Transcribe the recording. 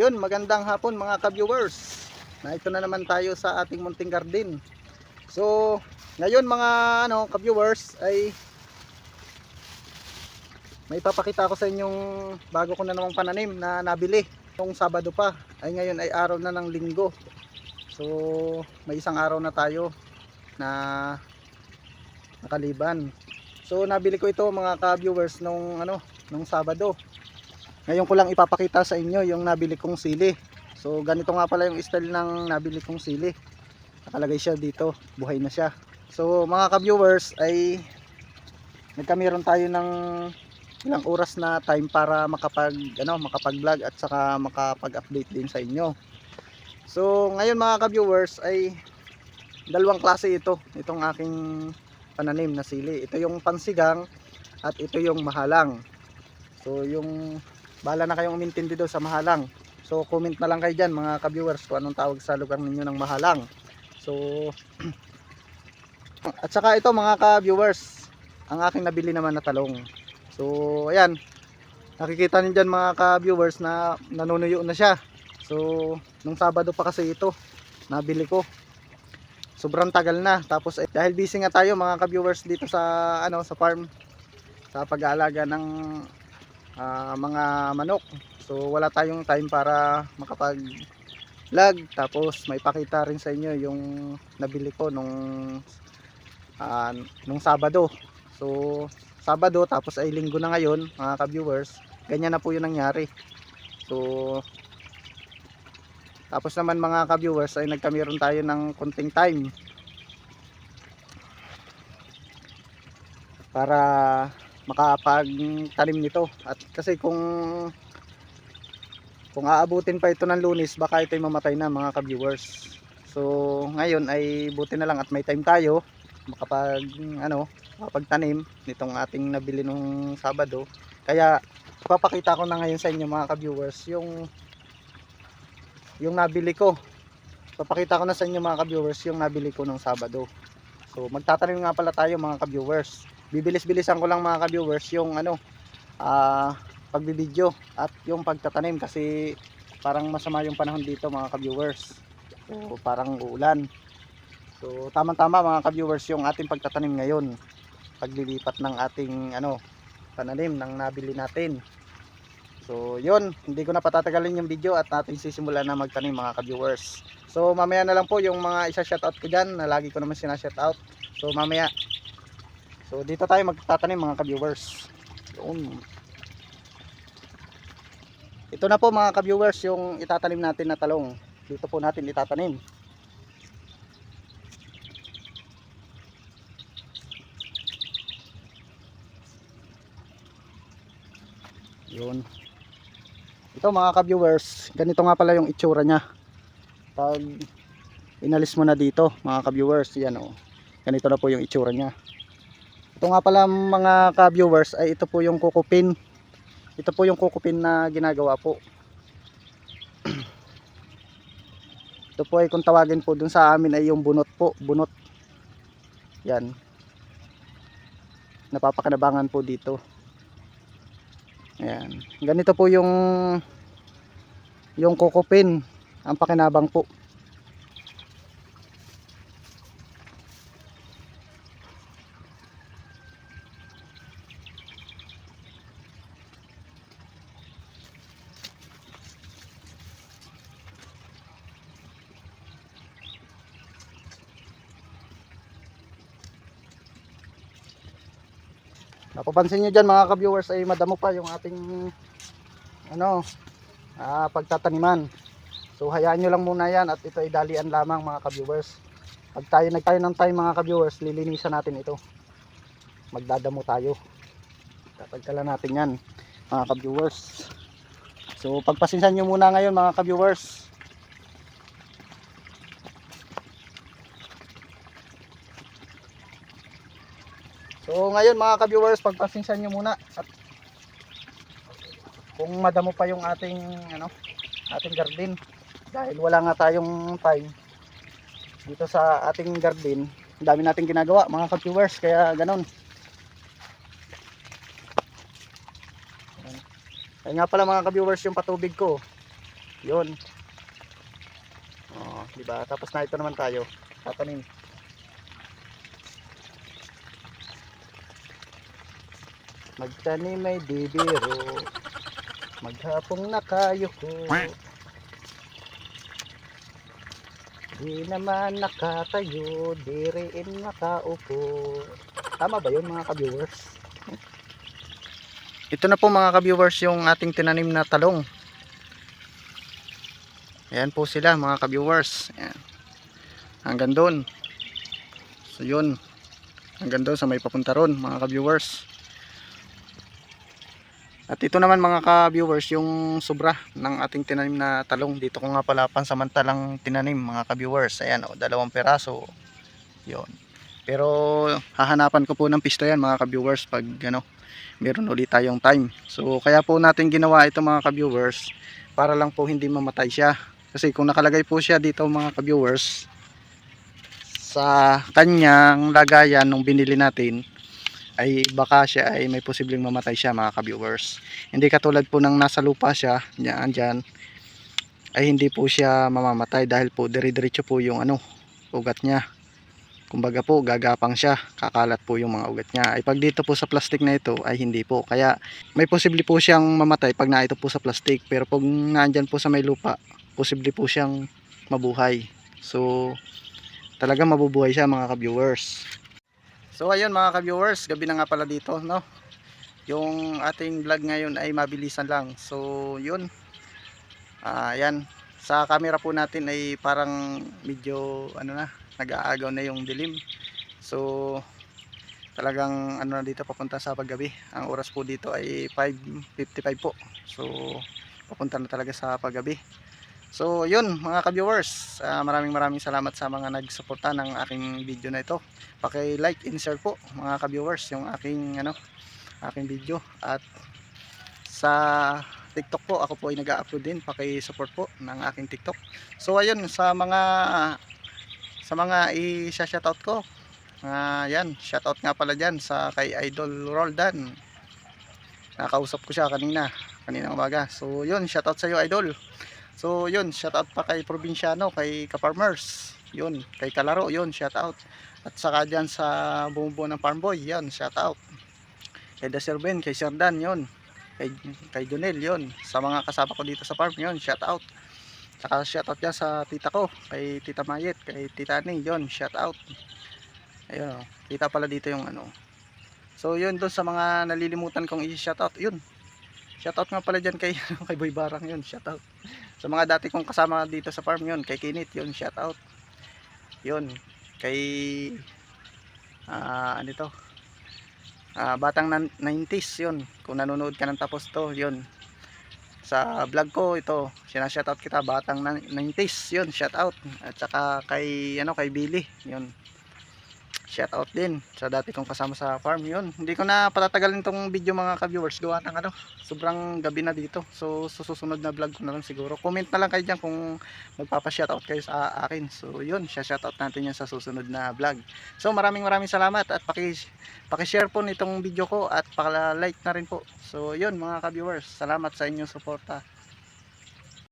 Yun, magandang hapon mga ka-viewers. Na ito na naman tayo sa ating munting garden. So, ngayon mga ano, ka-viewers ay may papakita ko sa inyong bago ko na namang pananim na nabili. Nung Sabado pa, ay ngayon ay araw na ng linggo. So, may isang araw na tayo na nakaliban. So, nabili ko ito mga ka-viewers nung ano, nung Sabado. Ngayon ko lang ipapakita sa inyo yung nabili kong sili. So ganito nga pala yung style ng nabili kong sili. Nakalagay siya dito, buhay na siya. So mga ka-viewers ay nagkamiron tayo ng ilang oras na time para makapag ano, makapag-vlog at saka makapag-update din sa inyo. So ngayon mga ka-viewers ay dalawang klase ito, itong aking pananim na sili. Ito yung pansigang at ito yung mahalang. So yung Bala na kayong umintindi daw sa mahalang. So comment na lang kayo dyan mga ka-viewers kung anong tawag sa lugar ninyo ng mahalang. So at saka ito mga ka-viewers, ang aking nabili naman na talong. So ayan, nakikita niyo dyan mga ka-viewers na nanunuyo na siya. So nung Sabado pa kasi ito, nabili ko. Sobrang tagal na. Tapos eh, dahil busy nga tayo mga ka-viewers dito sa ano sa farm sa pag-aalaga ng ah, mga manok. So wala tayong time para makapag vlog tapos may pakita rin sa inyo yung nabili ko nung ah, nung Sabado. So Sabado tapos ay linggo na ngayon mga ka-viewers. Ganyan na po 'yung nangyari. So tapos naman mga ka-viewers ay nagkamiron tayo ng konting time para makapagtanim nito. At kasi kung kung aabutin pa ito ng lunis baka ito ay mamatay na mga ka-viewers. So ngayon ay buti na lang at may time tayo makapag ano makapagtanim nitong ating nabili nung Sabado. Kaya papakita ko na ngayon sa inyo mga ka-viewers yung yung nabili ko. Papakita ko na sa inyo mga ka-viewers yung nabili ko nung Sabado. So magtatanim nga pala tayo mga ka-viewers bibilis-bilisan ko lang mga ka-viewers yung ano ah pagbibideo at yung pagtatanim kasi parang masama yung panahon dito mga ka-viewers. So parang uulan. So tamang-tama mga ka-viewers yung ating pagtatanim ngayon. Paglilipat ng ating ano pananim ng nabili natin. So yun hindi ko na patatagalin yung video at natin sisimulan na magtanim mga ka-viewers. So mamaya na lang po yung mga isa shoutout ko dyan na lagi ko naman sinashoutout. So mamaya So dito tayo magtatanim mga ka-viewers. Yun. Ito na po mga ka-viewers yung itatanim natin na talong. Dito po natin itatanim. Yun. Ito mga ka-viewers, ganito nga pala yung itsura niya. Pag inalis mo na dito mga ka-viewers, yan oh. Ganito na po yung itsura niya. Ito nga pala mga ka-viewers ay ito po yung kukupin. Ito po yung kukupin na ginagawa po. ito po ay kung tawagin po dun sa amin ay yung bunot po. Bunot. Yan. Napapakanabangan po dito. Ayan. Ganito po yung yung kukupin. Ang pakinabang po. Napapansin nyo dyan mga ka-viewers ay madamo pa yung ating ano, ah, pagtataniman. So hayaan nyo lang muna yan at ito ay dalian lamang mga ka-viewers. Pag tayo nagtayo ng time mga ka-viewers, lilinisan natin ito. Magdadamo tayo. Tatagkalan natin yan mga ka-viewers. So pagpasinsan nyo muna ngayon mga ka-viewers. So ngayon mga ka-viewers, pagpasinsan nyo muna at kung madamo pa yung ating ano, ating garden dahil wala nga tayong time dito sa ating garden. Dami nating ginagawa mga ka-viewers kaya. Ayan. Kaya nga pala mga ka-viewers yung patubig ko. Yun. Oh, di ba? Tapos na ito naman tayo. Tatanim. Magtanim ay bibiro. Maghapong nakayuko. Di naman nakatayo, di rin nakaupo. Tama ba yun mga ka-viewers? Ito na po mga ka-viewers yung ating tinanim na talong. Ayan po sila mga ka-viewers. Ayan. Hanggang doon. So yun. Hanggang doon sa may papunta ron mga ka-viewers. At ito naman mga ka-viewers yung sobra ng ating tinanim na talong. Dito ko nga pala pansamantalang tinanim mga ka-viewers. Ayan o, dalawang peraso. Yun. Pero hahanapan ko po ng pisto yan mga ka-viewers pag ano, meron ulit tayong time. So kaya po natin ginawa ito mga ka-viewers para lang po hindi mamatay siya. Kasi kung nakalagay po siya dito mga ka-viewers sa kanyang lagayan nung binili natin ay baka siya ay may posibleng mamatay siya mga ka-viewers. Hindi katulad po ng nasa lupa siya, diyan, diyan ay hindi po siya mamamatay dahil po dire-diretso po yung ano, ugat niya. Kumbaga po gagapang siya, kakalat po yung mga ugat niya. Ay pag dito po sa plastic na ito ay hindi po. Kaya may posible po siyang mamatay pag naito po sa plastic. Pero pag naandyan po sa may lupa, posible po siyang mabuhay. So talaga mabubuhay siya mga ka-viewers. So ayun mga ka-viewers, gabi na nga pala dito, no? Yung ating vlog ngayon ay mabilisan lang. So yun. Ah, yan. Sa camera po natin ay parang medyo ano na, nag-aagaw na yung dilim. So talagang ano na dito papunta sa paggabi. Ang oras po dito ay 5:55 po. So papunta na talaga sa paggabi. So yun mga ka-viewers, ah, maraming maraming salamat sa mga nagsuporta ng aking video na ito. Paki-like and share po mga ka-viewers yung aking ano, aking video at sa TikTok po ako po ay nag-upload din, paki-support po ng aking TikTok. So ayun sa mga sa mga i-shoutout ko. Ah, yan, shoutout nga pala diyan sa kay Idol Roldan. Nakausap ko siya kanina, kanina umaga. So yun, shoutout sa iyo Idol. So yun, shoutout pa kay Probinsyano, kay Ka-Farmers. Yun, kay Kalaro, yun, shoutout. At saka dyan sa bumubuo ng Farm Boy, yun, shoutout. Kay Dasir Ben, kay Sir Dan, yun. Kay, kay Junel, yun. Sa mga kasama ko dito sa farm, yun, shoutout. Saka shoutout dyan sa tita ko, kay Tita Mayet, kay Tita Ani, yun, shoutout. Ayun, oh, kita pala dito yung ano. So yun, doon sa mga nalilimutan kong i-shoutout, yun. Shoutout nga pala dyan kay, kay Boy Barang, yun, shoutout. Sa mga dati kong kasama dito sa farm yun, kay Kinit, yun, shout out. Yun, kay ah ano ito? Ah, batang nan- 90s yun. Kung nanonood ka ng tapos to, yun. Sa vlog ko ito, sinashout out kita batang nan- 90s, yun, shout out. At saka kay ano kay Billy, yun. Shout out din sa dati kong kasama sa farm yun. Hindi ko na patatagalin tong video mga ka-viewers gawa ng ano, sobrang gabi na dito. So susunod na vlog ko na lang siguro. Comment na lang kayo dyan kung magpapa-shoutout kayo sa akin. So yun, shoutout natin yan sa susunod na vlog. So maraming maraming salamat at paki paki-share po nitong video ko at paki-like na rin po. So yun mga ka-viewers, salamat sa inyong suporta.